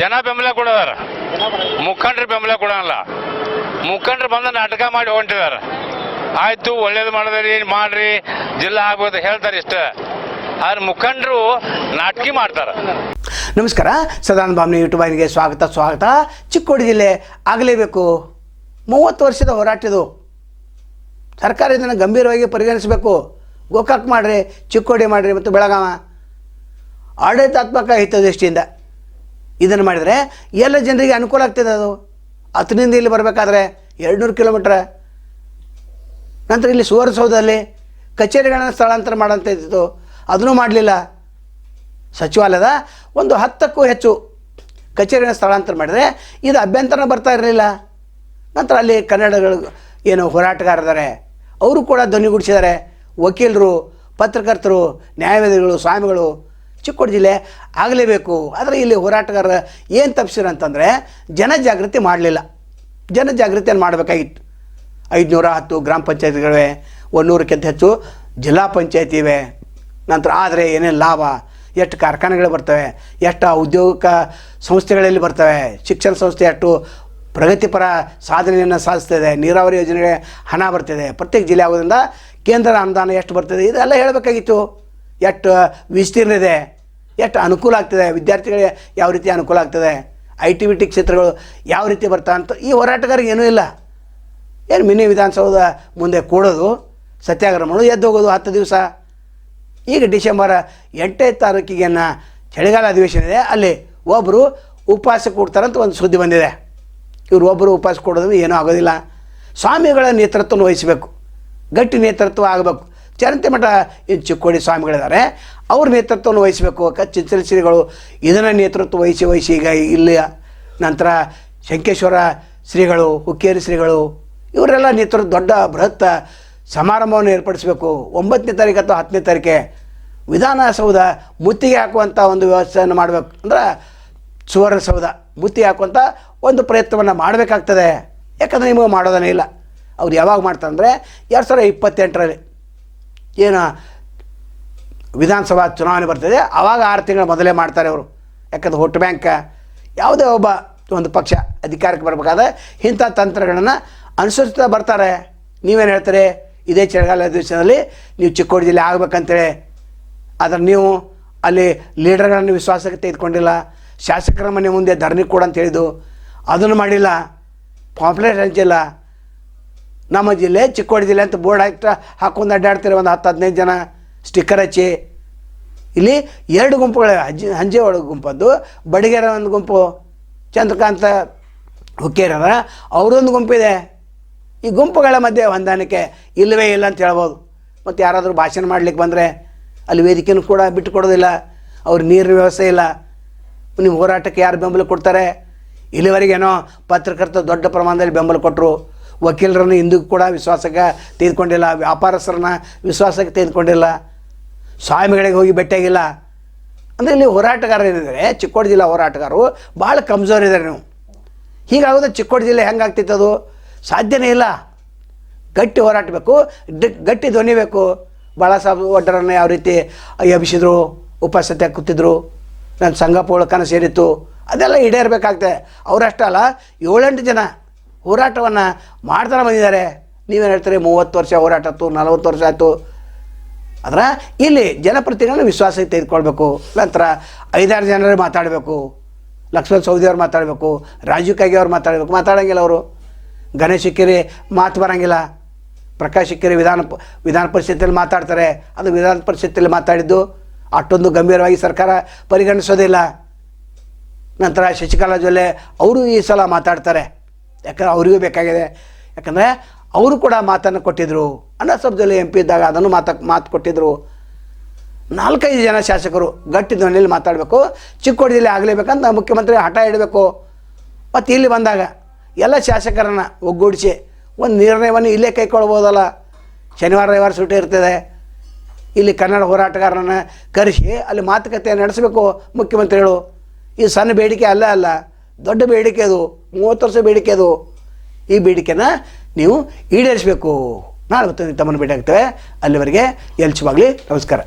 ಜನ ಬೆಂಬಲ ಕೊಡೋದಾರ. ಮುಖಂಡ್ರ ಬೆಂಬಲ ಕೊಡೋಲ್ಲ. ಮುಖಂಡರು ಬಂದ ನಾಟಕ ಮಾಡಿ ಹೊಂಟಿದಾರ. ಆಯ್ತು, ಒಳ್ಳೇದು ಮಾಡಿದ್ರಿ, ಮಾಡ್ರಿ, ಜಿಲ್ಲಾ ಆಗ್ಬೋದು ಹೇಳ್ತಾರೆ ಇಷ್ಟ. ಆದ್ರೆ ಮುಖಂಡರು ನಾಟಕಿ ಮಾಡ್ತಾರೆ. ನಮಸ್ಕಾರ, ಸದಾನಂದ ಬಾಮ್ನಿ ಯೂಟ್ಯೂಬ್ ವಾಹಿನಿಗೆ ಸ್ವಾಗತ ಸ್ವಾಗತ. ಚಿಕ್ಕೋಡಿ ಜಿಲ್ಲೆ ಆಗಲೇಬೇಕು. ಮೂವತ್ತು ವರ್ಷದ ಹೋರಾಟ ಇದು ಸರ್ಕಾರ ಇದನ್ನು ಗಂಭೀರವಾಗಿ ಪರಿಗಣಿಸಬೇಕು. ಗೋಕಾಕ್ ಮಾಡಿರಿ, ಚಿಕ್ಕೋಡಿ ಮಾಡಿರಿ ಮತ್ತು ಬೆಳಗಾವ. ಆಡಳಿತಾತ್ಮಕ ಹಿತದೃಷ್ಟಿಯಿಂದ. ಇದನ್ನು ಮಾಡಿದರೆ ಎಲ್ಲ ಜನರಿಗೆ ಅನುಕೂಲ ಆಗ್ತದೆ ಅದು. ಹತ್ತಿನಿಂದ ಇಲ್ಲಿ ಬರಬೇಕಾದ್ರೆ ಎರಡುನೂರು ಕಿಲೋಮೀಟ್ರ್. ನಂತರ ಇಲ್ಲಿ ಸುವರ್ಣಸೌಧದಲ್ಲಿ ಕಚೇರಿಗಳನ್ನು ಸ್ಥಳಾಂತರ ಮಾಡೋಂಥ ಇದ್ದಿತ್ತು ಅದನ್ನೂ ಮಾಡಲಿಲ್ಲ. ಸಚಿವಾಲಯದ ಒಂದು ಹತ್ತಕ್ಕೂ ಹೆಚ್ಚು ಕಚೇರಿಗಳನ್ನು ಸ್ಥಳಾಂತರ ಮಾಡಿದರೆ ಇದು ಅಭ್ಯಂತರ ಬರ್ತಾ ಇರಲಿಲ್ಲ. ನಂತರ ಅಲ್ಲಿ ಕನ್ನಡಗಳು ಏನು ಹೋರಾಟಗಾರರಿದ್ದಾರೆ, ಅವರು ಕೂಡ ಧ್ವನಿಗೂಡಿಸಿದ್ದಾರೆ. ವಕೀಲರು, ಪತ್ರಕರ್ತರು, ನ್ಯಾಯವಾದಿಗಳು, ಸ್ವಾಮಿಗಳು ಚಿಕ್ಕೋಡಿ ಜಿಲ್ಲೆ ಆಗಲೇಬೇಕು. ಆದರೆ ಇಲ್ಲಿ ಹೋರಾಟಗಾರರು ಏನು ತಪ್ಪಿಸಿರು ಅಂತಂದರೆ ಜನಜಾಗೃತಿ ಮಾಡಲಿಲ್ಲ. ಜನಜಾಗೃತಿಯನ್ನು ಮಾಡಬೇಕಾಗಿತ್ತು. ಐದುನೂರ ಹತ್ತು ಗ್ರಾಮ ಪಂಚಾಯತ್ಗಳಿವೆ, ಒಂದೂರಕ್ಕಿಂತ ಹೆಚ್ಚು ಜಿಲ್ಲಾ ಪಂಚಾಯತಿ ಇವೆ. ನಂತರ ಆದರೆ ಏನೇನು ಲಾಭ? ಎಷ್ಟು ಕಾರ್ಖಾನೆಗಳು ಬರ್ತವೆ? ಎಷ್ಟು ಉದ್ಯೋಗ ಸಂಸ್ಥೆಗಳಲ್ಲಿ ಬರ್ತವೆ? ಶಿಕ್ಷಣ ಸಂಸ್ಥೆ ಎಷ್ಟು ಪ್ರಗತಿಪರ ಸಾಧನೆಯನ್ನು ಸಾಧಿಸ್ತಿದೆ. ನೀರಾವರಿ ಯೋಜನೆಗೆ ಹಣ ಬರ್ತಿದೆ. ಪ್ರತ್ಯೇಕ ಜಿಲ್ಲೆ ಆಗೋದ್ರಿಂದ ಕೇಂದ್ರ ಅನುದಾನ ಎಷ್ಟು ಬರ್ತದೆ? ಇದೆಲ್ಲ ಹೇಳಬೇಕಾಗಿತ್ತು. ಎಷ್ಟು ವಿಸ್ತೀರ್ಣ ಇದೆ. ಎಷ್ಟು ಅನುಕೂಲ ಆಗ್ತದೆ? ವಿದ್ಯಾರ್ಥಿಗಳಿಗೆ ಯಾವ ರೀತಿ ಅನುಕೂಲ ಆಗ್ತದೆ? ಐ ಟಿ, ಬಿ, ಟಿ ಕ್ಷೇತ್ರಗಳು ಯಾವ ರೀತಿ ಬರ್ತಾ ಅಂತ ಈ ಹೋರಾಟಗಾರಿಗೆ ಏನೂ ಇಲ್ಲ. ಏನು ಮಿನಿ ವಿಧಾನಸೌಧ ಮುಂದೆ ಕೂಡೋದು ಸತ್ಯಾಗ್ರಹ ಮಾಡೋದು ಎದ್ದು ಹೋಗೋದು ಹತ್ತು ದಿವಸ. ಈಗ ಡಿಸೆಂಬರ್ ಎಂಟನೇ ತಾರೀಕಿಗೆನ ಚಳಿಗಾಲ ಅಧಿವೇಶನ ಇದೆ. ಅಲ್ಲಿ ಒಬ್ಬರು ಉಪವಾಸ ಕೊಡ್ತಾರಂತ ಒಂದು ಸುದ್ದಿ ಬಂದಿದೆ. ಇವರು ಒಬ್ಬರು ಉಪವಾಸ ಕೊಡೋದು ಏನೂ ಆಗೋದಿಲ್ಲ. ಸ್ವಾಮಿಗಳ ನೇತೃತ್ವವನ್ನು ವಹಿಸಬೇಕು. ಗಟ್ಟಿ ನೇತೃತ್ವ ಆಗಬೇಕು. ಚರಂತಿ ಮಠ ಏನು ಚಿಕ್ಕೋಡಿ ಸ್ವಾಮಿಗಳಿದ್ದಾರೆ. ಅವ್ರ ನೇತೃತ್ವವನ್ನು ವಹಿಸಬೇಕು. ಚಿಂಚಲ ಶ್ರೀಗಳು ಇದನ್ನು ನೇತೃತ್ವ ವಹಿಸಿ ವಹಿಸಿ ಈಗ ಇಲ್ಲಿ ನಂತರ ಶಂಕೇಶ್ವರ ಶ್ರೀಗಳು, ಹುಕ್ಕೇರಿ ಶ್ರೀಗಳು, ಇವರೆಲ್ಲ ನೇತೃತ್ವ ದೊಡ್ಡ ಬೃಹತ್ ಸಮಾರಂಭವನ್ನು ಏರ್ಪಡಿಸಬೇಕು. ಒಂಬತ್ತನೇ ತಾರೀಕು ಅಥವಾ ಹತ್ತನೇ ತಾರೀಕೆ ವಿಧಾನಸೌಧ ಮುತ್ತಿಗೆ ಹಾಕುವಂಥ ಒಂದು ವ್ಯವಸ್ಥೆಯನ್ನು ಮಾಡಬೇಕು. ಅಂದ್ರೆ ಸುವರ್ಣಸೌಧ ಮುತ್ತಿಗೆ ಹಾಕುವಂಥ ಒಂದು ಪ್ರಯತ್ನವನ್ನು ಮಾಡಬೇಕಾಗ್ತದೆ. ಯಾಕಂದರೆ ನಿಮಗೆ ಮಾಡೋದನ್ನೇ ಇಲ್ಲ. ಅವ್ರು ಯಾವಾಗ ಮಾಡ್ತಾರೆ ಅಂದರೆ ಎರಡು ಸಾವಿರದ ಇಪ್ಪತ್ತೆಂಟರಲ್ಲಿ. ಏನು ವಿಧಾನಸಭಾ ಚುನಾವಣೆ ಬರ್ತದೆ ಆವಾಗ ಆರು ತಿಂಗಳು ಮೊದಲೇ ಮಾಡ್ತಾರೆ ಅವರು. ಯಾಕಂದ್ರೆ ವೋಟ್ ಬ್ಯಾಂಕ್ ಯಾವುದೇ ಒಬ್ಬ ಒಂದು ಪಕ್ಷ ಅಧಿಕಾರಕ್ಕೆ ಬರಬೇಕಾದ ಇಂಥ ತಂತ್ರಗಳನ್ನು ಅನುಸರಿಸ್ತಾ ಬರ್ತಾರೆ. ನೀವೇನು ಹೇಳ್ತಾರೆ? ಇದೇ ಚಳಿಗಾಲ ಅಧಿವೇಶನದಲ್ಲಿ ನೀವು ಚಿಕ್ಕೋಡಿ ಜಿಲ್ಲೆ ಆಗಬೇಕಂತೇಳಿ. ಆದರೆ ನೀವು ಅಲ್ಲಿ ಲೀಡರ್ಗಳನ್ನು ವಿಶ್ವಾಸಕ್ಕೆ ತೆಗೆದುಕೊಂಡಿಲ್ಲ. ಶಾಸಕರ ಮನೆ ಮುಂದೆ ಧರಣಿ ಕೂಡ ಅಂತ ಹೇಳಿದ್ದು. ಅದನ್ನು ಮಾಡಿಲ್ಲ. ಪಾಂಪ್ಲೆಟ್ ಹಂಚಿಲ್ಲ ನಮ್ಮ ಜಿಲ್ಲೆ ಚಿಕ್ಕೋಡಿ ಜಿಲ್ಲೆ ಅಂತ ಬೋರ್ಡ್ ಹಾಕಿ ಹಾಕೊಂಡು ಅಡ್ಡಾಡ್ತಿರೋ ಒಂದು ಹತ್ತು ಹದಿನೈದು ಜನ ಸ್ಟಿಕ್ಕರ್ ಹಚ್ಚಿ. ಇಲ್ಲಿ ಎರಡು ಗುಂಪುಗಳ, ಹಂಜಿ ಹಂಜೆ ಒಳಗೆ ಗುಂಪದ್ದು, ಬಡಿಗೆರ ಒಂದು ಗುಂಪು, ಚಂದ್ರಕಾಂತ ಹುಕ್ಕೇರರ ಅವರೊಂದು ಗುಂಪಿದೆ. ಈ ಗುಂಪುಗಳ ಮಧ್ಯೆ ಹೊಂದಾಣಿಕೆ ಇಲ್ಲವೇ ಇಲ್ಲ ಅಂತ ಹೇಳ್ಬೋದು. ಮತ್ತು ಯಾರಾದರೂ ಭಾಷಣ ಮಾಡ್ಲಿಕ್ಕೆ ಬಂದರೆ ಅಲ್ಲಿ ವೇದಿಕೆನೂ ಕೂಡ ಬಿಟ್ಟು ಕೊಡೋದಿಲ್ಲ ಅವ್ರ ನೀರಿನ ವ್ಯವಸ್ಥೆ ಇಲ್ಲ. ನಿಮ್ಮ ಹೋರಾಟಕ್ಕೆ ಯಾರು ಬೆಂಬಲ ಕೊಡ್ತಾರೆ? ಇಲ್ಲಿವರೆಗೇನೋ ಪತ್ರಕರ್ತ ದೊಡ್ಡ ಪ್ರಮಾಣದಲ್ಲಿ ಬೆಂಬಲ ಕೊಟ್ಟರು ವಕೀಲರನ್ನು ಇಂದಿಗೂ ಕೂಡ ವಿಶ್ವಾಸಕ್ಕೆ ತೆಗೆದುಕೊಂಡಿಲ್ಲ, ವ್ಯಾಪಾರಸ್ಥರನ್ನ ವಿಶ್ವಾಸಕ್ಕೆ ತೆಗೆದುಕೊಂಡಿಲ್ಲ, ಸ್ವಾಮಿಗಳಿಗೆ ಹೋಗಿ ಭೇಟಿಯಾಗಿಲ್ಲ. ಅಂದರೆ ಇಲ್ಲಿ ಹೋರಾಟಗಾರ ಏನಿದ್ದಾರೆ, ಚಿಕ್ಕೋಡಿ ಜಿಲ್ಲಾ ಹೋರಾಟಗಾರರು ಭಾಳ ಇದ್ದಾರೆ ನೀವು. ಹೀಗಾಗೋದು ಚಿಕ್ಕೋಡಿ ಜಿಲ್ಲೆ ಹೆಂಗಾಗ್ತಿತ್ತು ಅದು? ಸಾಧ್ಯನೇ ಇಲ್ಲ. ಗಟ್ಟಿ ಹೋರಾಟಬೇಕು ಗಟ್ಟಿ ಧ್ವನಿ ಬೇಕು. ಭಾಳ ಸಾಹೇಬ್ ಒಡ್ಡರನ್ನು ಯಾವ ರೀತಿ ಎಬ್ಬಿಸಿದ್ರು ಉಪಸ್ಥಿತಿ ಕೂತಿದ್ರು ನನ್ನ ಸಂಘಪೋಳ ಕನಸು ಸೇರಿತ್ತು, ಅದೆಲ್ಲ ಈಡೇರಬೇಕಾಗ್ತದೆ. ಅವರಷ್ಟೇ ಅಲ್ಲ ಏಳೆಂಟು ಜನ ಹೋರಾಟವನ್ನು ಮಾಡ್ತಾರೆ ಬಂದಿದ್ದಾರೆ. ನೀವೇನು ಹೇಳ್ತೀರಿ? ಮೂವತ್ತು ವರ್ಷ ಹೋರಾಟ ಆಯಿತು, ನಲವತ್ತು ವರ್ಷ ಆಯಿತು. ಆದ್ರೆ ಇಲ್ಲಿ ಜನಪ್ರತಿನಿಧಿಗಳನ್ನ ವಿಶ್ವಾಸಕ್ಕೆ ತೆಗೆದುಕೊಳ್ಬೇಕು. ನಂತರ ಐದಾರು ಜನರೇ ಮಾತಾಡಬೇಕು. ಲಕ್ಷ್ಮಣ್ ಸೌದಿ ಅವ್ರು ಮಾತಾಡಬೇಕು. ರಾಜೀವ್ ಕಾಗೆ ಅವ್ರು ಮಾತಾಡಬೇಕು. ಮಾತಾಡೋಂಗಿಲ್ಲ ಅವರು. ಗಣೇಶ್ ಇಕ್ಕೇರಿ ಮಾತು ಬರೋಂಗಿಲ್ಲ. ಪ್ರಕಾಶ್ ಇಕ್ಕೇರಿ ವಿಧಾನ ವಿಧಾನ ಪರಿಷತ್ತಲ್ಲಿ ಮಾತಾಡ್ತಾರೆ. ಅದು ವಿಧಾನ ಪರಿಷತ್ತಲ್ಲಿ ಮಾತಾಡಿದ್ದು. ಅಷ್ಟೊಂದು ಗಂಭೀರವಾಗಿ ಸರ್ಕಾರ ಪರಿಗಣಿಸೋದಿಲ್ಲ ನಂತರ ಶಶಿಕಲಾ ಜೊಲ್ಲೆ, ಅವರು ಈ ಸಲ ಮಾತಾಡ್ತಾರೆ. ಯಾಕಂದ್ರೆ ಅವರಿಗೂ ಬೇಕಾಗಿದೆ. ಯಾಕಂದರೆ ಅವರು ಕೂಡ ಮಾತನ್ನು ಕೊಟ್ಟಿದ್ದರು ಅನ್ನಸಭದಲ್ಲಿ ಎಂ ಪಿ ಇದ್ದಾಗ ಅದನ್ನು ಮಾತು ಮಾತು ಕೊಟ್ಟಿದ್ದರು ನಾಲ್ಕೈದು ಜನ ಶಾಸಕರು ಗಟ್ಟಿ ಧ್ವನಿಯಲ್ಲಿ ಮಾತಾಡಬೇಕು. ಚಿಕ್ಕೋಡಿಯಲ್ಲಿ ಆಗಲೇಬೇಕಂತ ಮುಖ್ಯಮಂತ್ರಿ ಹಠ ಇಡಬೇಕು. ಮತ್ತು ಇಲ್ಲಿ ಬಂದಾಗ ಎಲ್ಲ ಶಾಸಕರನ್ನು ಒಗ್ಗೂಡಿಸಿ ಒಂದು ನಿರ್ಣಯವನ್ನು ಇಲ್ಲೇ ಕೈಗೊಳ್ಬೋದಲ್ಲ ಶನಿವಾರ, ರವಿವಾರ ಸೂಟಿ ಇರ್ತದೆ. ಇಲ್ಲಿ ಕನ್ನಡ ಹೋರಾಟಗಾರರನ್ನು ಕರೆಸಿ ಅಲ್ಲಿ ಮಾತುಕತೆ ನಡೆಸಬೇಕು ಮುಖ್ಯಮಂತ್ರಿಗಳು. ಈ ಸಣ್ಣ ಬೇಡಿಕೆ ಅಲ್ಲ ಅಲ್ಲ, ದೊಡ್ಡ ಬೇಡಿಕೆ ಅದು. ಮೂವತ್ತು ವರ್ಷ ಬೇಡಿಕೆ ಅದು. ಈ ಬೇಡಿಕೆನ ನೀವು ಈಡೇರಿಸಬೇಕು. ನಾಳೆ ಮತ್ತೊಂದು ತಮ್ಮನ್ನು ಭೇಟಿ ಆಗ್ತೇವೆ ಅಲ್ಲಿವರೆಗೆ ಎಲ್ಚುವಾಗಲಿ ನಮಸ್ಕಾರ.